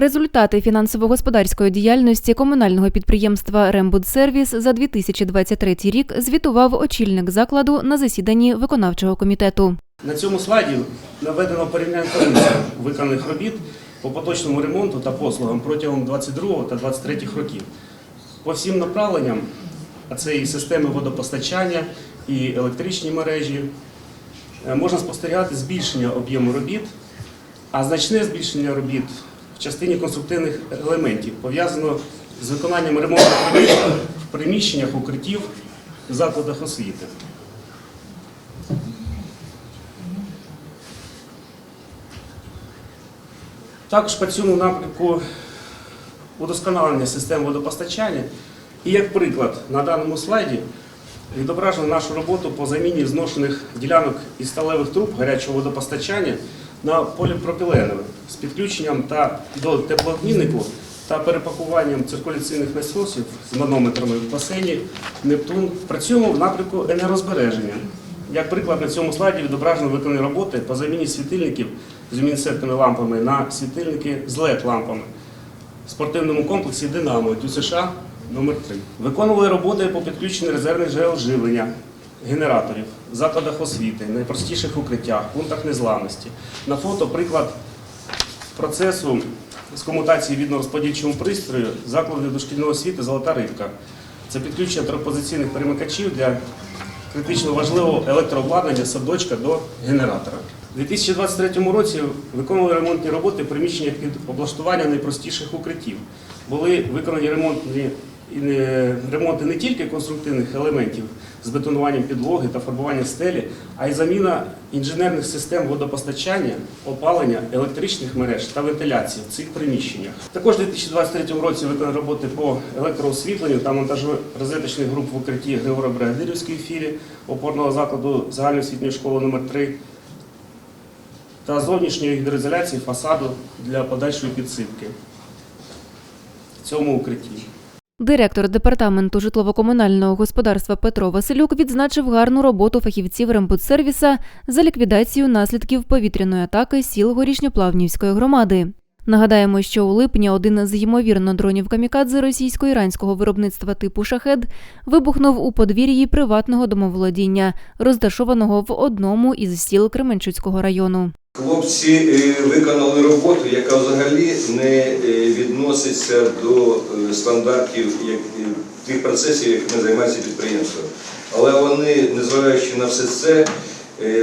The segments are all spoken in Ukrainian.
результати фінансово-господарської діяльності комунального підприємства «Рембудсервіс» за 2023 рік звітував очільник закладу на засіданні виконавчого комітету. На цьому слайді наведено порівняння виконаних робіт по поточному ремонту та послугам протягом 22 та 23 років. По всім направленням, а це і системи водопостачання, і електричні мережі, е, можна спостерігати збільшення об'єму робіт, а значне збільшення робіт в частині конструктивних елементів пов'язано з виконанням робіт в приміщеннях укриттів закладах освіти. Також по цьому напрямку удосконалення систем водопостачання. І як приклад на даному слайді відображено нашу роботу по заміні зношених ділянок із сталевих труб гарячого водопостачання на поліпропіленове з підключенням та до теплообміннику та перепакуванням циркуляційних насосів з манометрами в басейні Нептун. Працюємо в напрямку енергозбереження. Як приклад на цьому слайді відображено виконані роботи по заміні світильників з люмінесцентними лампами на світильники з LED-лампами в спортивному комплексі Динамо ТЮ США номер 3 Виконували роботи по підключенню резервних джерел живлення, генераторів, закладах освіти, найпростіших укриттях, пунктах незламності. На фото приклад процесу з комутації відно-розподільчому пристрою закладів дошкільної освіти Золота рибка. Це підключення трьохпозиційних перемикачів для критично важливого електрообладнання садочка до генератора. У 2023 році виконували ремонтні роботи в приміщеннях під облаштування найпростіших укриттів. Були виконані ремонтні ремонти не тільки конструктивних елементів з бетонуванням підлоги та фарбуванням стелі, а й заміна інженерних систем водопостачання, опалення, електричних мереж та вентиляції в цих приміщеннях. Також у 2023 році виконані роботи по електроосвітленню та монтажу розеточних груп в укритті Григора Бригадирівської філії опорного закладу загальноосвітньої школи номер 3 та зовнішньої гідроізоляції фасаду для подальшої підсипки в цьому укритті. Директор департаменту житлово-комунального господарства Петро Василюк відзначив гарну роботу фахівців «Рембудсервіса» за ліквідацію наслідків повітряної атаки сіл Горішньоплавнівської громади. Нагадаємо, що у липні один з ймовірно дронів камікадзе російсько-іранського виробництва типу шахед вибухнув у подвір'ї приватного домоволодіння, розташованого в одному із сіл Кременчуцького району. Хлопці е, виконали роботу, яка взагалі не е, відноситься до е, стандартів тих процесів, якими займається підприємство. Але вони, незважаючи на все це,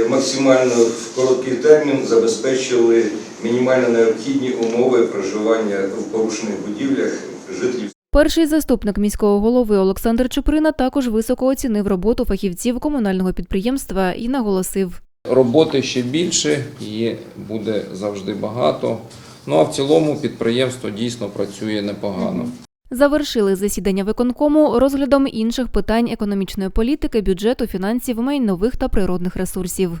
максимально в короткий термін забезпечили мінімально необхідні умови проживання в порушених будівлях жителів. Перший заступник міського голови Олександр Чуприна також високо оцінив роботу фахівців комунального підприємства і наголосив. Роботи ще більше, її буде завжди багато. Ну а в цілому підприємство дійсно працює непогано. Завершили засідання виконкому розглядом інших питань економічної політики, бюджету, фінансів, майнових та природних ресурсів.